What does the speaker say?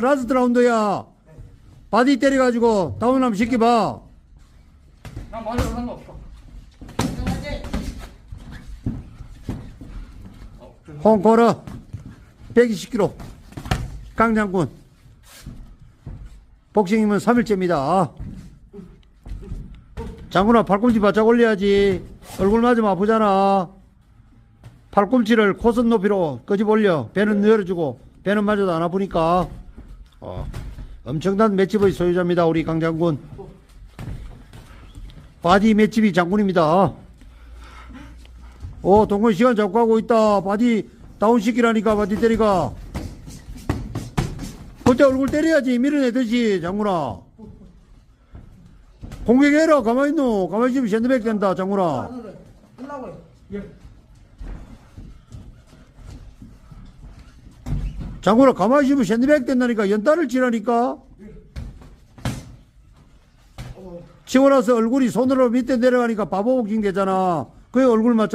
라스트 라운드야. 바디 때려가지고 다운 한번 시켜봐. 나 맞아도 상관없어. 홍 걸어. 120kg. 강장군. 복싱이면 3일째입니다. 장군아, 팔꿈치 바짝 올려야지. 얼굴 맞으면 아프잖아. 팔꿈치를 코선 높이로 끄집 올려. 배는 열어주고, 배는 맞아도 안 아프니까. 어, 엄청난 맷집의 소유자입니다, 우리 강장군. 바디 맷집이 장군입니다. 어, 동건 시간 잡고 하고 있다. 바디 다운 시키라니까, 바디 때리가. 그때 얼굴 때려야지, 밀어내듯이, 장군아. 공격해라, 가만히 있노. 가만히 있으면 샌드백 된다, 장군아. 끝 장군아, 가만히 있으면 샌드백 된다니까, 연달을 치라니까. 치고 나서 얼굴이 손으로 밑에 내려가니까 바보 복싱 되잖아. 그게 얼굴 맞잖아.